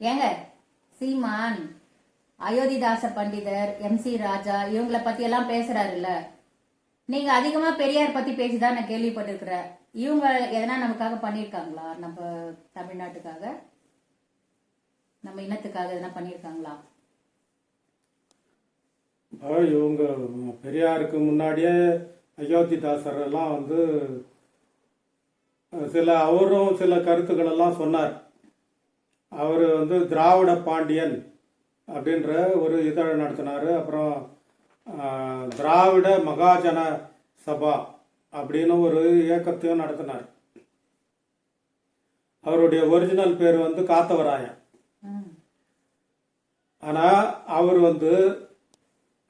ஏங்க சீமான் அயோத்திதாச பண்டிதர் M C ராஜா இவங்கள பத்தி எல்லாம் பேசுறாருல்ல. நீங்க அதிகமா பெரியார் பத்தி பேசிதான் நான் கேள்விப்பட்டிருக்கிறேன். இவங்க எதனா நமக்காக பண்ணியிருக்காங்களா? நம்ம தமிழ்நாட்டுக்காக? நம்ம இனத்துக்காக எதனா பண்ணியிருக்காங்களா? இவங்க பெரியாருக்கு முன்னாடியே அயோத்திதாசர் எல்லாம் வந்து சில அவரும் சில கருத்துக்கள் எல்லாம் சொன்னார். அவர் வந்து திராவிட பாண்டியன் அப்படின்ற ஒரு இதழ் நடத்தினார். அப்புறம் திராவிட மகாஜன சபா அப்படின்னு ஒரு இயக்கத்தையும் நடத்தினார். அவருடைய ஒரிஜினல் பேர் வந்து காத்தவராயன். ஆனால் அவர் வந்து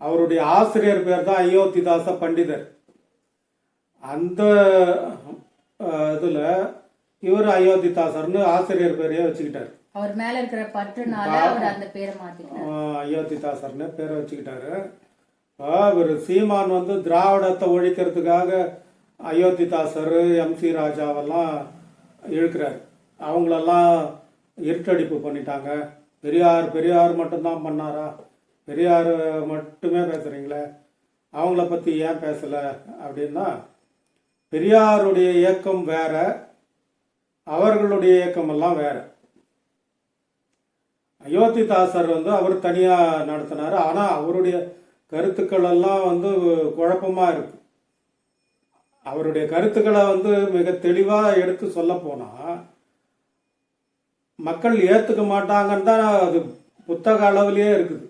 அவருடைய ஆசிரியர் பேர் தான் அயோத்திதாச பண்டிதர். அந்த இதில் இவர் அயோத்திதாசர்னு ஆசிரியர் பேரையே வச்சுக்கிட்டார். அவர் மேல இருக்கிற பற்றுனால அவர் அந்த பேரை மாத்திக்கிறார் ஆஹ் அயோத்திதாசர்னு பேரை வச்சுக்கிட்டாரு. இவர் சீமான் வந்து திராவிடத்தை ஒழிக்கிறதுக்காக அயோத்திதாசர் எம் சி ராஜாவெல்லாம் இழுக்கிறார். அவங்களெல்லாம் இருட்டடிப்பு பண்ணிட்டாங்க. பெரியார் பெரியார் மட்டும்தான் பண்ணாரா? பெரியார் மட்டுமே பேசுகிறீங்களே அவங்கள பற்றி ஏன் பேசலை? அப்படின்னா பெரியாருடைய இயக்கம் வேற அவர்களுடைய இயக்கம் எல்லாம் வேற. அயோத்திதாசர் வந்து அவர் தனியாக நடத்தினார். ஆனால் அவருடைய கருத்துக்கள் எல்லாம் வந்து குழப்பமாக இருக்கு. அவருடைய கருத்துக்களை வந்து மிக தெளிவாக எடுத்து சொல்ல போனால் மக்கள் ஏற்றுக்க மாட்டாங்கன்னு தான் அது புத்தக அளவுலேயே இருக்குது.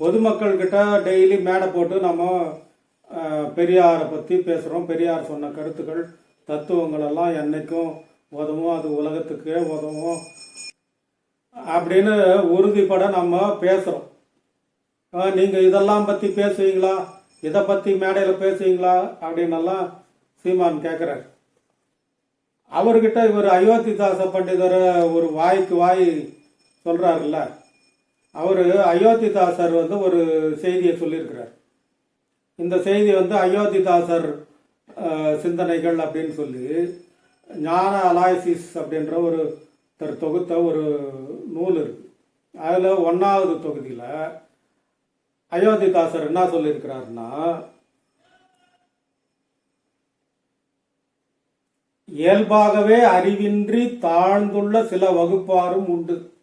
பொதுமக்கள்கிட்ட டெய்லி மேடை போட்டு நம்ம பெரியாரை பற்றி பேசுகிறோம் பெரியார் சொன்ன கருத்துக்கள் தத்துவங்கள் எல்லாம் என்றைக்கும் உதவும். அது உலகத்துக்கே உதவும். அப்படின்னு உறுதிப்பட நம்ம பேசுகிறோம் நீங்கள் இதெல்லாம் பற்றி பேசுவீங்களா? இதை பற்றி மேடையில் பேசுவீங்களா? அப்படின்னெல்லாம் சீமான் கேட்குறாரு அவர்கிட்ட இவர் அயோத்திதாச பண்டிதரை ஒரு வாய்க்கு வாய் சொல்கிறாருல்ல அவர் அயோத்திதாசர் வந்து ஒரு செய்தியை சொல்லியிருக்கிறார். இந்த செய்தி வந்து அயோத்திதாசர் அஹ், சிந்தனைகள் அப்படின்னு சொல்லி ஞான அலாய்சிஸ் அப்படின்ற ஒரு தர் தொகுத்த ஒரு நூல் இருக்கு. அதில் ஒன்றாவது தொகுதியில் அயோத்திதாசர் என்ன சொல்லியிருக்கிறாருன்னா இயல்பாகவே அறிவின்றி தாழ்ந்துள்ள சில வகுப்பாரும் உண்டு.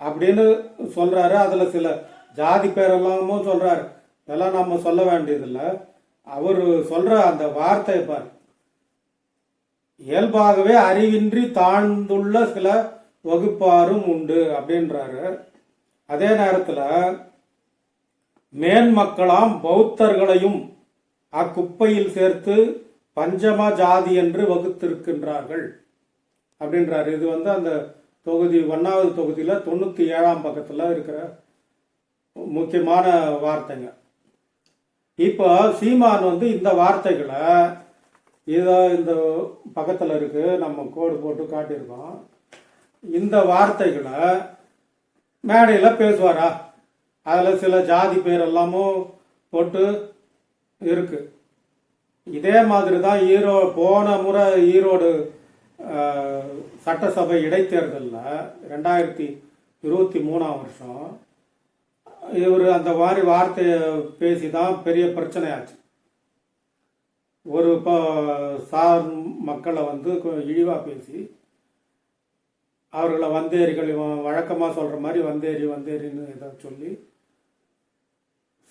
அப்படின்னு சொல்றாரு. அதுல சில ஜாதி பேரெல்லாமும் சொல்றாரு. இதெல்லாம் நம்ம சொல்ல வேண்டியதில்லை. அவர் சொல்ற அந்த வார்த்தையை பாரு. இயல்பாகவே அறிவின்றி தாழ்ந்துள்ள சில வகுப்பாரும் உண்டு அப்படின்றாரு. அதே நேரத்தில் மேன்மக்களாம் பௌத்தர்களையும் அக்குப்பையில் சேர்த்து பஞ்சம ஜாதி என்று வகுத்திருக்கின்றார்கள் அப்படின்றாரு. இது வந்து அந்த தொகுதி ஒன்றாவது தொகுதியில் தொண்ணூற்றி ஏழாம் பக்கத்தில் இருக்கிற முக்கியமான வார்த்தைங்க. இப்போ சீமான் வந்து இந்த வார்த்தைகளை இதோ இந்த பக்கத்தில் இருக்கு நம்ம கோடு போட்டு காட்டியிருக்கோம். இந்த வார்த்தைகளை மேடையில் பேசுவாரா? அதில் சில ஜாதி பேர் எல்லாமும் போட்டு இருக்கு. இதே மாதிரி தான் ஈரோ போன முறை ஈரோடு சட்டசபை இடைத்தேர்தலில் ரெண்டாயிரத்தி இருபத்தி மூணாம் வருஷம் இவர் அந்த மாதிரி வார்த்தையை பேசி தான் பெரிய பிரச்சனையாச்சு. ஒரு இப்போ சார் மக்களை வந்து இழிவாக பேசி அவர்களை வந்தேரிகள் இவன் வழக்கமாக சொல்கிற மாதிரி வந்தேரி வந்தேரின்னு இதை சொல்லி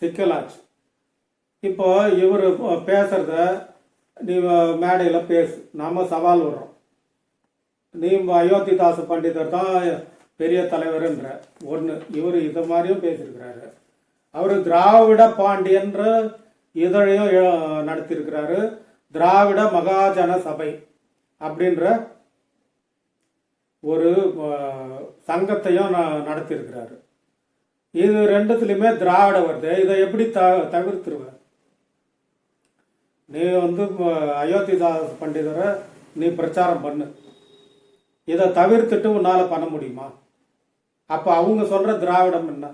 சிக்கலாச்சு. இப்போ இவர் பேசுகிறத நீ மேடையில் பேசு. நாம் சவால் விடுறோம். நீ அயோத்திதாச பண்டிதர் தான் பெரிய தலைவர்ன்ற ஒன்று இவர் இது மாதிரியும் பேசியிருக்கிறாரு. அவர் திராவிட பாண்டியன்ற இதழையும் நடத்தியிருக்கிறாரு. திராவிட மகாஜன சபை அப்படின்ற ஒரு சங்கத்தையும் நடத்தியிருக்கிறாரு. இது ரெண்டுத்துலையுமே திராவிட வருது. இதை எப்படி த தவிர்த்துருவ? நீ வந்து அயோத்திதாஸ் பண்டிதரை நீ பிரச்சாரம் பண்ணு. இதை தவிர்த்துட்டு உன்னால் பண்ண முடியுமா? அப்போ அவங்க சொல்கிற திராவிடம் என்ன?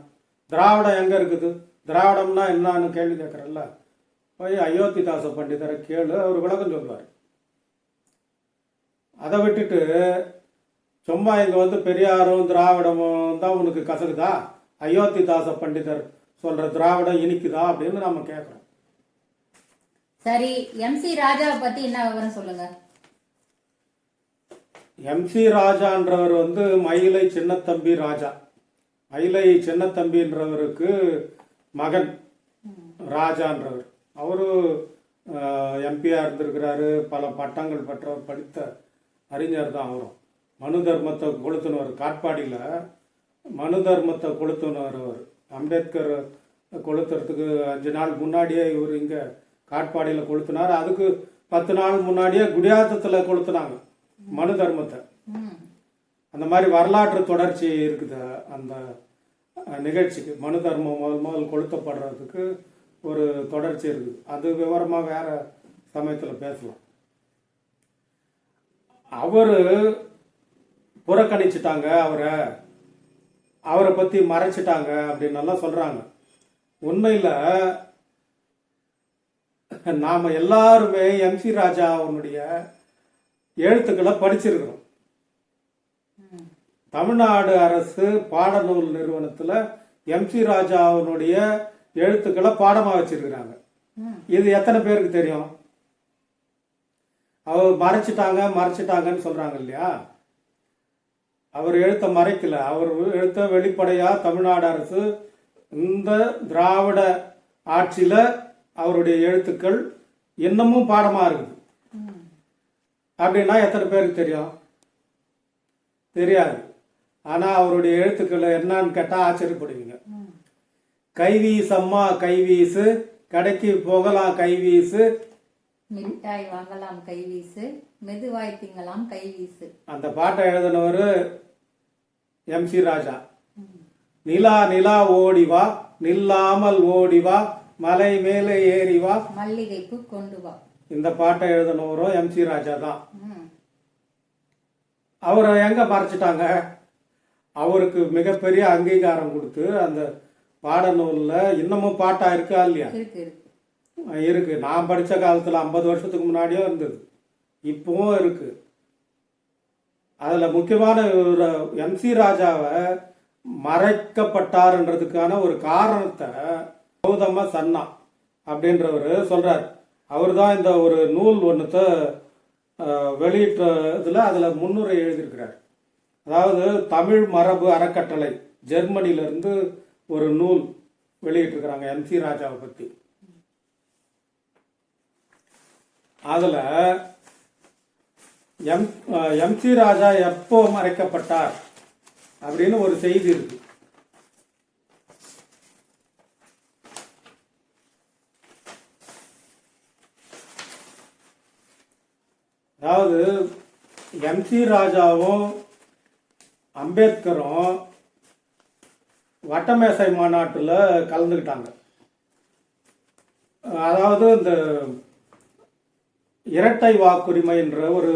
திராவிடம் எங்கே இருக்குது? திராவிடம்னா என்னன்னு கேள்வி கேட்குறல்ல. போய் அயோத்திதாச பண்டிதரை கேளு அவர் விளக்கம் சொல்வார் அதை விட்டுட்டு சும்மா இங்கே வந்து பெரியாரும் திராவிடமும் தான் உனக்கு கசக்குதா? அயோத்திதாச பண்டிதர் சொல்கிற திராவிடம் இனிக்குதா அப்படின்னு நம்ம கேட்குறோம் சரி எம்சி ராஜாவை பத்தி என்ன விவரம் சொல்லுங்க? எம்சி ராஜான்றவர் வந்து மயிலை சின்னத்தம்பி ராஜா. மயிலை சின்னத்தம்பின்றவருக்கு மகன் ராஜான்றவர். அவரு எம்பியாக இருந்திருக்கிறாரு. பல பட்டங்கள் பெற்றவர் படித்த அறிஞர் தான் அவரும். மனு தர்மத்தை கொளுத்துனவர் காட்பாடியில் மனு தர்மத்தை கொளுத்துனவர் அவர். அம்பேத்கர் கொளுத்துறதுக்கு அஞ்சு நாள் முன்னாடியே இவர் இங்கே காட்பாடியில் கொளுத்துனார். அதுக்கு பத்து நாள் முன்னாடியே குடியாத்தத்தில் கொளுத்துனாங்க மனு தர்மத்தை. அந்த மாதிரி வரலாற்று தொடர்ச்சி இருக்குது அந்த நிகழ்ச்சிக்கு. மனு தர்மம் முதல் முதல் கொளுத்தப்படுறதுக்கு ஒரு தொடர்ச்சி இருக்குது. அது விவரமாக வேற சமயத்தில் பேசலாம். அவர் புறக்கணிச்சிட்டாங்க அவரை. அவரை பற்றி மறைச்சிட்டாங்க அப்படின்னு எல்லாம் சொல்கிறாங்க உண்மையில் நாம் எல்லாருமே எம்சி ராஜா அவனுடைய எழுத்துக்களை படிச்சிருக்கிறோம். தமிழ்நாடு அரசு பாடநூல் நிறுவனத்தில் எம்சி ராஜா அவனுடைய எழுத்துக்களை பாடமாக வச்சிருக்கிறாங்க. இது எத்தனை பேருக்கு தெரியும்? அவர் மறைச்சிட்டாங்க மறைச்சிட்டாங்கன்னு சொல்றாங்க இல்லையா? அவர் எழுத்த மறைக்கல. அவர் எழுத்த வெளிப்படையா தமிழ்நாடு அரசு இந்த திராவிட ஆட்சியில அவருடைய எழுத்துக்கள் இன்னமும் பாடமா இருக்குது. அப்படின்னா எத்தனை பேருக்கு தெரியும்? தெரியாது. ஆனா அவருடைய எழுத்துக்கள் என்னன்னு கேட்டா ஆச்சரியப்படுவீங்க. கைவீசம்மா கைவீசு. கடைக்கு போகலாம் கைவீசு. மிட்டாய் வாங்கலாம் கைவீசு. மெதுவாய் திங்கலாம் கைவீசு. அந்த பாட்டை எழுதினவர் எம்சி ராஜா. நிலா நிலா ஓடி வா. நில்லாமல் ஓடி வா. மலை மேலே ஏறி வா. மல்லிகைப்பூ கொண்டு வா. இந்த பாட்டை எழுதினவரும் எம்சி ராஜா தான். அவரை எங்க மறைச்சிட்டாங்க? அவருக்கு மிகப்பெரிய அங்கீகாரம் கொடுத்து அந்த பாடநூல்ல இன்னமும் பாட்டா இருக்கா இல்லையா? இருக்கு நான் படித்த காலத்தில் ஐம்பது வருஷத்துக்கு முன்னாடியே இருந்தது. இப்பவும் இருக்கு. அதில் முக்கியமான எம்சி ராஜாவை மறைக்கப்பட்டாருன்றதுக்கான ஒரு காரணத்தை கௌதம சன்னா அப்படின்றவர் சொல்றார். அவர் தான் இந்த ஒரு நூல் ஒன்றுத்தை வெளியிட்ட இதில் அதில் முன்னுரை எழுதியிருக்கிறார். அதாவது தமிழ் மரபு அறக்கட்டளை ஜெர்மனியிலேருந்து ஒரு நூல் வெளியிட்டிருக்கிறாங்க எம்சி ராஜாவை பற்றி அதில் எம் எம்சி ராஜா எப்போ மறைக்கப்பட்டார் அப்படின்னு ஒரு செய்தி இருக்கு. அதாவது எம்சி ராஜாவும் அம்பேத்கரும் வட்டமேசை மாநாட்டில் கலந்துக்கிட்டாங்க. அதாவது இந்த இரட்டை வாக்குரிமை என்ற ஒரு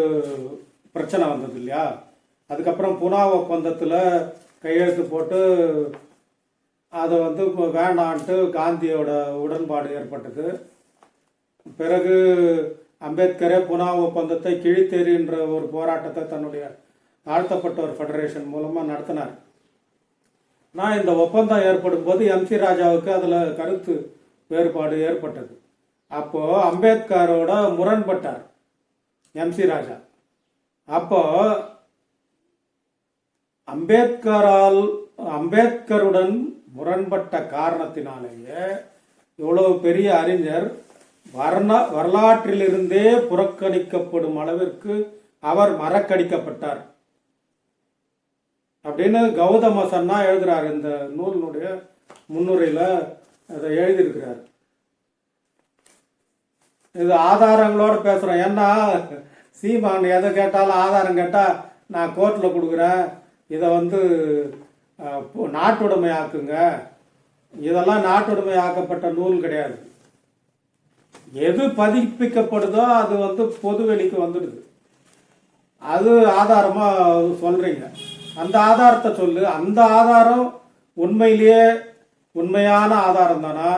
பிரச்சனை வந்தது இல்லையா? அதுக்கப்புறம் புனா ஒப்பந்தத்தில் கையெழுத்து போட்டு அதை வந்து வேண்டான்ட்டு காந்தியோட உடன்பாடு ஏற்பட்டது. பிறகு அம்பேத்கரே புனா ஒப்பந்தத்தை கிழித்தெறின்ற ஒரு போராட்டத்தை தன்னுடைய தாழ்த்தப்பட்டோர் ஃபெடரேஷன் மூலமாக நடத்தினார். நான் இந்த ஒப்பந்தம் ஏற்படும் போது எம்சி ராஜாவுக்கு அதில் கருத்து வேறுபாடு ஏற்பட்டது. அப்போது அம்பேத்கரோட முரண்பட்டார் எம்சி ராஜா. அப்போ அம்பேத்கரால் அம்பேத்கருடன் முரண்பட்ட காரணத்தினாலேயே இவ்வளவு பெரிய அறிஞர் வர்ண வரலாற்றிலிருந்தே புறக்கணிக்கப்படும் அளவிற்கு அவர் மறக்கடிக்கப்பட்டார். அப்படின்னு கௌதம சன்னா எழுதுறாரு. இந்த நூலினுடைய முன்னுரையில் அதை எழுதியிருக்கிறார். இது ஆதாரங்களோட பேசுகிறோம் ஏன்னா சீமான் எதை கேட்டாலும் ஆதாரம் கேட்டால் நான் கோர்ட்டில் கொடுக்குறேன். இதை வந்து நாட்டுடைமை ஆக்குங்க இதெல்லாம் நாட்டுடைமை ஆக்கப்பட்ட நூல் கிடையாது. எது பதிப்பிக்கப்படுதோ அது வந்து பொதுவெளிக்கு வந்துடுது. அது ஆதாரமாக சொல்கிறீங்க அந்த ஆதாரத்தை சொல்லு. அந்த ஆதாரம் உண்மையிலேயே உண்மையான ஆதாரம் தானா?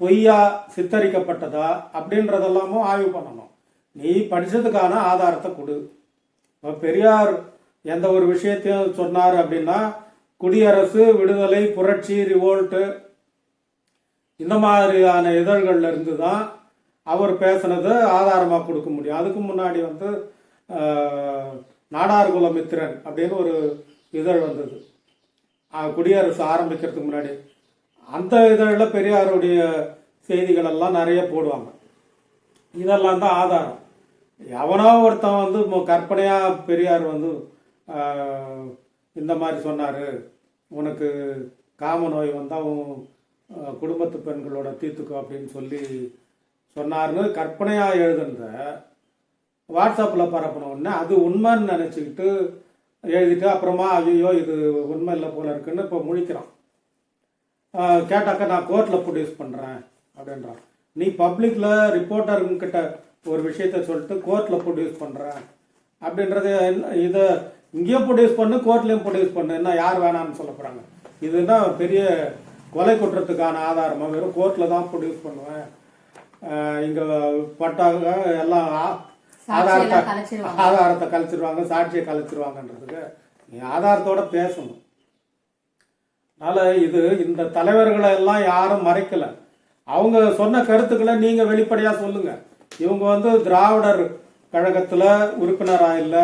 பொய்யா சித்தரிக்கப்பட்டதா? அப்படின்றதெல்லாமும் ஆய்வு பண்ணணும். நீ படித்ததுக்கான ஆதாரத்தை கொடு. இப்போ பெரியார் எந்த ஒரு விஷயத்தையும் சொன்னார் அப்படின்னா குடியரசு விடுதலை புரட்சி ரிவோல்ட்டு இந்த மாதிரியான இதழ்கள்ல இருந்து தான் அவர் பேசுனது ஆதாரமாக கொடுக்க முடியும். அதுக்கு முன்னாடி வந்து நாடார் நாடார்குல மித்திரன் அப்படின்னு ஒரு இதழ் வந்தது. குடியரசு ஆரம்பிக்கிறதுக்கு முன்னாடி. அந்த இதழில் பெரியாருடைய செய்திகள் எல்லாம் நிறைய போடுவாங்க. இதெல்லாம் தான் ஆதாரம். எவனோ ஒருத்தன் வந்து கற்பனையாக பெரியார் வந்து இந்த மாதிரி சொன்னார். உனக்கு காம நோய் வந்தால் உன் குடும்பத்து பெண்களோட தீர்த்துக்கோ அப்படின்னு சொல்லி சொன்னார்னு கற்பனையாக எழுதுனத வாட்ஸ்அப்பில் பரப்பின உடனே அது உண்மைன்னு நினச்சிக்கிட்டு எழுதிட்டு அப்புறமா ஐயோ இது உண்மை இல்லை போல இருக்குன்னு இப்போ முழிக்கிறான். கேட்டாக்க கேட்டாக்கா நான் கோர்ட்டில் ப்ரொடியூஸ் பண்ணுறேன் அப்படின்றான். நீ பப்ளிக்கில் ரிப்போர்ட்டருங்கிட்ட ஒரு விஷயத்த சொல்லிட்டு கோர்ட்டில் ப்ரொடியூஸ் பண்ணுறேன் அப்படின்றது என்ன- இதை இங்கேயும் ப்ரொடியூஸ் பண்ணு கோர்ட்லேயும் ப்ரொடியூஸ் பண்ணு என்ன யார் வேணாம்னு சொல்ல போகிறாங்க இதுனா பெரிய கொலை குற்றத்துக்கான ஆதாரமாக வெறும் கோர்ட்டில் தான் ப்ரொடியூஸ் பண்ணுவேன். இங்கே பட்டாக எல்லாம் ஆதாரத்தை ஆதாரத்தை கலைச்சிருவாங்க சாட்சியை கலைச்சிருவாங்கன்றதுக்கு நீ ஆதாரத்தோட பேசணும். அதனால இது இந்த தலைவர்களை எல்லாம் யாரும் மறைக்கல. அவங்க சொன்ன கருத்துக்களை நீங்க வெளிப்படையா சொல்லுங்க. இவங்க வந்து திராவிடர் கழகத்துல உறுப்பினரா இல்ல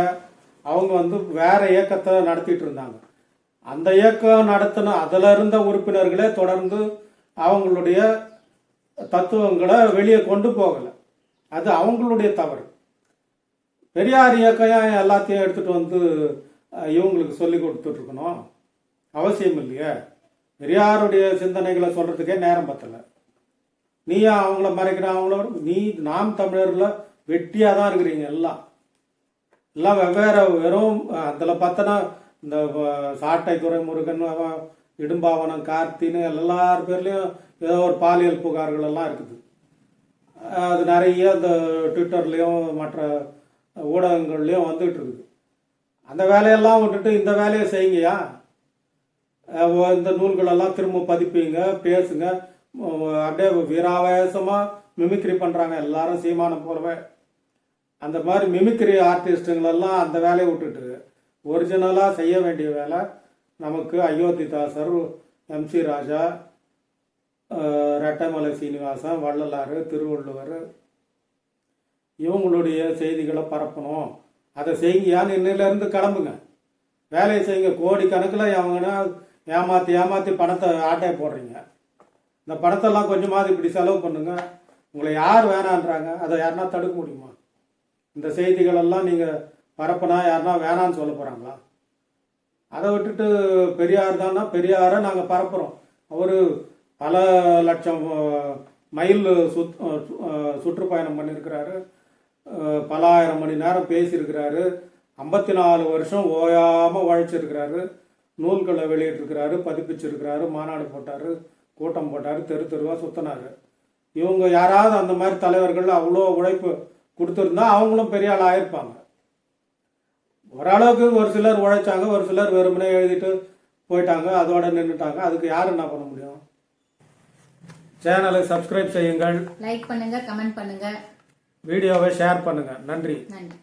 அவங்க வந்து வேற இயக்கத்தை நடத்திட்டு இருந்தாங்க. அந்த இயக்கம் நடத்தின அதுல இருந்த உறுப்பினர்களே தொடர்ந்து அவங்களுடைய தத்துவங்களை வெளியே கொண்டு போகல. அது அவங்களுடைய தவறு. பெரியார் இயக்கம் எல்லாத்தையும் எடுத்துகிட்டு வந்து இவங்களுக்கு சொல்லி கொடுத்துட்ருக்கணும். அவசியம் இல்லையே. பெரியாருடைய சிந்தனைகளை சொல்கிறதுக்கே நேரம் பத்தலை. நீ அவங்கள மறைக்கிற அவங்கள நீ நாம் தமிழரில் வெட்டியாக தான் இருக்கிறீங்க எல்லாம். எல்லாம் வெவ்வேறு வெறும் அதில் பார்த்தனா இந்த சாட்டை துறைமுருகன் அவன் இடும்பாவனம் கார்த்தின்னு எல்லார் பேர்லேயும் ஏதோ ஒரு பாலியல் புகார்கள் எல்லாம் இருக்குது. அது நிறைய இந்த ட்விட்டர்லேயும் மற்ற ஊடகங்கள்லேயும் வந்துகிட்டு இருக்குது அந்த வேலையெல்லாம் விட்டுட்டு இந்த வேலையை செய்யுங்கயா இந்த நூல்களெல்லாம் திரும்ப பதிப்பீங்க பேசுங்க. அப்படியே வீராவேசமாக மிமிக்ரி பண்ணுறாங்க எல்லாரும் சீமானம் போலவே. அந்த மாதிரி மிமிக்ரி ஆர்டிஸ்ட்டுங்களெல்லாம் அந்த வேலையை விட்டுட்டு ஒரிஜினலாக செய்ய வேண்டிய வேலை நமக்கு அயோத்திதாசர் எம்சி ராஜா ரெட்டமலை சீனிவாசன் வள்ளலாறு திருவள்ளுவர் இவங்களுடைய செய்திகளை பரப்பணும். அதை செய்யுங்கயான்னு இன்னிலேருந்து கிளம்புங்க. வேலையை செய்யுங்க. கோடிக்கணக்கில் அவங்கன்னா ஏமாற்றி ஏமாற்றி பணத்தை ஆட்டையை போடுறீங்க. இந்த பணத்தெல்லாம் கொஞ்சமாவது இப்படி செலவு பண்ணுங்க. உங்களை யார் வேணான்றாங்க. அதை யாருன்னா தடுக்க முடியுமா? இந்த செய்திகளெல்லாம் நீங்கள் பரப்புனா யாருனா வேணான்னு சொல்ல போகிறாங்களா அதை விட்டுட்டு பெரியார் தானா? பெரியாரை நாங்கள் பரப்புகிறோம் அவர் பல லட்சம் மைல் சுத் சுற்றுப்பயணம் பண்ணியிருக்கிறாரு பல ஆயிரம் மணி நேரம் பேசியிருக்கிறாரு. ஐம்பத்தி நாலு வருஷம் ஓயாமல் உழைச்சிருக்கிறாரு. நூல்களை வெளியிட்டிருக்கிறாரு பதிப்பிச்சிருக்கிறாரு மாநாடு போட்டார் கூட்டம் போட்டார் தெரு தெருவாக சுற்றினார் இவங்க யாராவது அந்த மாதிரி தலைவர்கள் அவ்வளோ உழைப்பு கொடுத்துருந்தா அவங்களும் பெரிய ஆள் ஆயிருப்பாங்க. ஓரளவுக்கு ஒரு சிலர் உழைச்சாங்க ஒரு சிலர் வெறுமனே எழுதிட்டு போயிட்டாங்க அதோட நின்றுட்டாங்க அதுக்கு யார் என்ன பண்ண முடியும்? சேனலை சப்ஸ்கிரைப் செய்யுங்கள். லைக் பண்ணுங்க கமெண்ட் பண்ணுங்க. வீடியோவை ஷேர் பண்ணுங்கள் நன்றி. நன்றி.